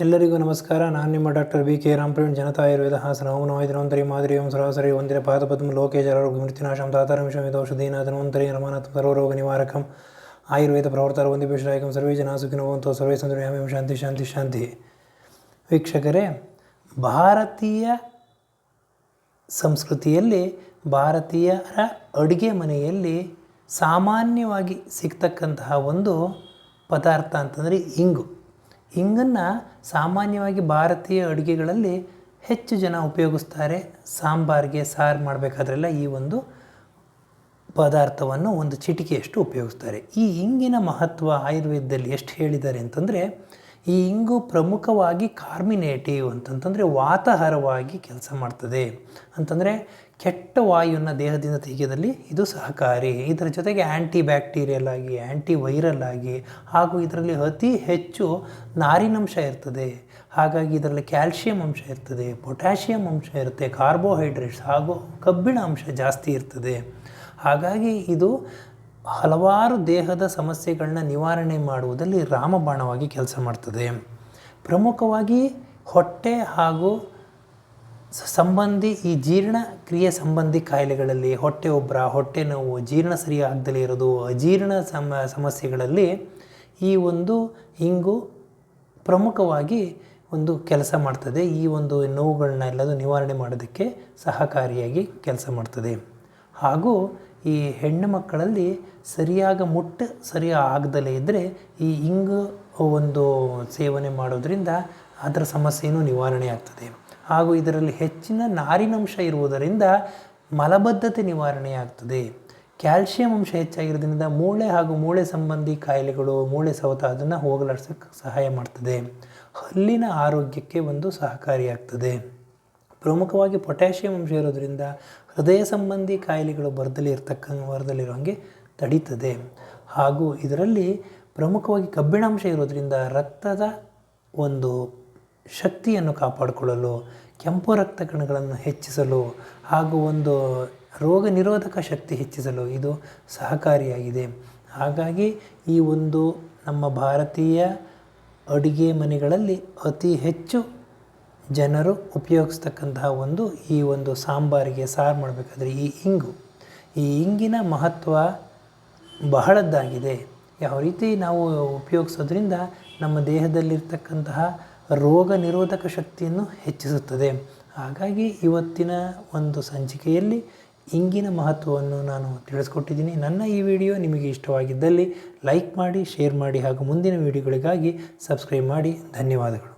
ಎಲ್ಲರಿಗೂ ನಮಸ್ಕಾರ. ನಾನು ನಿಮ್ಮ doctor B K Ramapraveen Janata Ayurveda Hassan. ಓಂ ನಮೋ. ಧನ್ವಂತರಿ. ಮಾದರಿ ಓಂ ಸರಾಸರಿ ಒಂದಿರ ಪಾದಪದ್ಮ ಲೋಕೆ ರೋಗ ಮೃತ್ಯುನಾಶಂ ತಾತಾರಮಿಷಂ ಔಷಧೀನ ಧನ್ವಂತರಿ ಸರ್ವ ಸರ್ವರೋಗ ನಿವಾರಕಂ. ಆಯುರ್ವೇದ ಪ್ರವರ್ತರ ಒಂದಿ ವಿಶ್ರಾಯಕಂ ಸರ್ವೇ ಜನ ಸುಖಿನೋ ಭವಂತು. ಸರ್ವೇ ಸಂತುರ್ಯಾಮಿ ಶಾಂತಿ ಶಾಂತಿ ಶಾಂತಿ. ವೀಕ್ಷಕರೇ, ಭಾರತೀಯ ಸಂಸ್ಕೃತಿಯಲ್ಲಿ, ಭಾರತೀಯರ ಅಡುಗೆ ಮನೆಯಲ್ಲಿ ಸಾಮಾನ್ಯವಾಗಿ ಸಿಗ್ತಕ್ಕಂತಹ ಒಂದು ಪದಾರ್ಥ ಅಂತಂದರೆ ಇಂಗು. ಇಂಗನ್ನು ಸಾಮಾನ್ಯವಾಗಿ ಭಾರತೀಯ ಅಡುಗೆಗಳಲ್ಲಿ ಹೆಚ್ಚು ಜನ ಉಪಯೋಗಿಸ್ತಾರೆ. ಸಾಂಬಾರಿಗೆ ಸಾರು ಮಾಡಬೇಕಾದ್ರೆಲ್ಲ ಈ ಒಂದು ಪದಾರ್ಥವನ್ನು ಒಂದು ಚಿಟಿಕೆಯಷ್ಟು ಉಪಯೋಗಿಸ್ತಾರೆ. ಈ ಇಂಗಿನ ಮಹತ್ವ ಆಯುರ್ವೇದದಲ್ಲಿ ಎಷ್ಟು ಹೇಳಿದ್ದಾರೆ ಅಂತಂದರೆ ಈ ಇಂಗು ಪ್ರಮುಖವಾಗಿ ಕಾರ್ಮಿನೇಟಿವ್ ಅಂತಂತಂದರೆ ವಾತಹರವಾಗಿ ಕೆಲಸ ಮಾಡ್ತದೆ. ಅಂತಂದರೆ ಕೆಟ್ಟ ವಾಯುವನ್ನು ದೇಹದಿಂದ ತೆಗೆಯೋದಲ್ಲಿ ಇದು ಸಹಕಾರಿ. ಇದರ ಜೊತೆಗೆ ಆ್ಯಂಟಿ ಬ್ಯಾಕ್ಟೀರಿಯಲ್ ಆಗಿ ಆ್ಯಂಟಿ ವೈರಲ್ ಆಗಿ, ಹಾಗೂ ಇದರಲ್ಲಿ ಅತಿ ಹೆಚ್ಚು ನಾರಿನಂಶ ಇರ್ತದೆ. ಹಾಗಾಗಿ ಇದರಲ್ಲಿ ಕ್ಯಾಲ್ಶಿಯಂ ಅಂಶ ಇರ್ತದೆ ಪೊಟ್ಯಾಷಿಯಂ ಅಂಶ ಇರುತ್ತೆ ಕಾರ್ಬೋಹೈಡ್ರೇಟ್ಸ್ ಹಾಗೂ ಕಬ್ಬಿಣ ಅಂಶ ಜಾಸ್ತಿ ಇರ್ತದೆ. ಹಾಗಾಗಿ ಇದು ಹಲವಾರು ದೇಹದ ಸಮಸ್ಯೆಗಳನ್ನ ನಿವಾರಣೆ ಮಾಡುವುದರಲ್ಲಿ ರಾಮಬಾಣವಾಗಿ ಕೆಲಸ ಮಾಡ್ತದೆ. ಪ್ರಮುಖವಾಗಿ ಹೊಟ್ಟೆ ಹಾಗೂ ಸಂಬಂಧಿ ಈ ಜೀರ್ಣಕ್ರಿಯೆ ಸಂಬಂಧಿ ಕಾಯಿಲೆಗಳಲ್ಲಿ ಹೊಟ್ಟೆ ಒಬ್ಬರ ಹೊಟ್ಟೆ ನೋವು, ಜೀರ್ಣ ಸರಿಯಾಗದಲೇ ಇರೋದು, ಅಜೀರ್ಣ ಸಮ ಸಮಸ್ಯೆಗಳಲ್ಲಿ ಈ ಒಂದು ಇಂಗು ಪ್ರಮುಖವಾಗಿ ಒಂದು ಕೆಲಸ ಮಾಡ್ತದೆ. ಈ ಒಂದು ನೋವುಗಳನ್ನ ಎಲ್ಲದೂ ನಿವಾರಣೆ ಮಾಡೋದಕ್ಕೆ ಸಹಕಾರಿಯಾಗಿ ಕೆಲಸ ಮಾಡ್ತದೆ. ಹಾಗೂ ಈ ಹೆಣ್ಣು ಮಕ್ಕಳಲ್ಲಿ ಸರಿಯಾಗಿ ಮುಟ್ಟು ಸರಿಯಾಗಿ ಆಗದಲೇ ಇದ್ದರೆ ಈ ಇಂಗು ಒಂದು ಸೇವನೆ ಮಾಡೋದರಿಂದ ಅದರ ಸಮಸ್ಯೆಯೂ ನಿವಾರಣೆ ಆಗ್ತದೆ. ಹಾಗೂ ಇದರಲ್ಲಿ ಹೆಚ್ಚಿನ ನಾರಿನಂಶ ಇರುವುದರಿಂದ ಮಲಬದ್ಧತೆ ನಿವಾರಣೆ ಆಗ್ತದೆ. ಕ್ಯಾಲ್ಶಿಯಂ ಅಂಶ ಹೆಚ್ಚಾಗಿರೋದ್ರಿಂದ ಮೂಳೆ ಹಾಗೂ ಮೂಳೆ ಸಂಬಂಧಿ ಕಾಯಿಲೆಗಳು, ಮೂಳೆ ಸವತ ಅದನ್ನು ಹೋಗಲಾಡ್ಸೋಕ್ಕೆ ಸಹಾಯ ಮಾಡ್ತದೆ. ಹಲ್ಲಿನ ಆರೋಗ್ಯಕ್ಕೆ ಒಂದು ಸಹಕಾರಿಯಾಗ್ತದೆ. ಪ್ರಮುಖವಾಗಿ ಪೊಟ್ಯಾಷಿಯಂ ಅಂಶ ಇರೋದರಿಂದ ಹೃದಯ ಸಂಬಂಧಿ ಕಾಯಿಲೆಗಳು ಬರದಲ್ಲಿ ಇರ್ತಕ್ಕ ಬರದಲ್ಲಿರೋ ತಡೀತದೆ. ಹಾಗೂ ಇದರಲ್ಲಿ ಪ್ರಮುಖವಾಗಿ ಕಬ್ಬಿಣಾಂಶ ಇರೋದರಿಂದ ರಕ್ತದ ಒಂದು ಶಕ್ತಿಯನ್ನು ಕಾಪಾಡಿಕೊಳ್ಳಲು, ಕೆಂಪು ರಕ್ತ ಕಣಗಳನ್ನು ಹೆಚ್ಚಿಸಲು, ಹಾಗೂ ಒಂದು ರೋಗ ನಿರೋಧಕ ಶಕ್ತಿ ಹೆಚ್ಚಿಸಲು ಇದು ಸಹಕಾರಿಯಾಗಿದೆ. ಹಾಗಾಗಿ ಈ ಒಂದು ನಮ್ಮ ಭಾರತೀಯ ಅಡುಗೆ ಮನೆಗಳಲ್ಲಿ ಅತಿ ಹೆಚ್ಚು ಜನರು ಉಪಯೋಗಿಸ್ತಕ್ಕಂತಹ ಒಂದು ಈ ಒಂದು ಸಾಂಬಾರಿಗೆ ಸಾರು ಮಾಡಬೇಕಾದ್ರೆ ಈ ಇಂಗು. ಈ ಇಂಗಿನ ಮಹತ್ವ ಬಹಳದ್ದಾಗಿದೆ. ಯಾವ ರೀತಿ ನಾವು ಉಪಯೋಗಿಸೋದ್ರಿಂದ ನಮ್ಮ ದೇಹದಲ್ಲಿರ್ತಕ್ಕಂತಹ ರೋಗ ನಿರೋಧಕ ಶಕ್ತಿಯನ್ನು ಹೆಚ್ಚಿಸುತ್ತದೆ. ಹಾಗಾಗಿ ಇವತ್ತಿನ ಒಂದು ಸಂಚಿಕೆಯಲ್ಲಿ ಇಂಗಿನ ಮಹತ್ವವನ್ನು ನಾನು ತಿಳಿಸ್ಕೊಟ್ಟಿದ್ದೀನಿ. ನನ್ನ ಈ ವಿಡಿಯೋ ನಿಮಗೆ ಇಷ್ಟವಾಗಿದ್ದಲ್ಲಿ ಲೈಕ್ ಮಾಡಿ, ಶೇರ್ ಮಾಡಿ ಹಾಗೂ ಮುಂದಿನ ವಿಡಿಯೋಗಳಿಗಾಗಿ ಸಬ್ಸ್ಕ್ರೈಬ್ ಮಾಡಿ. ಧನ್ಯವಾದಗಳು.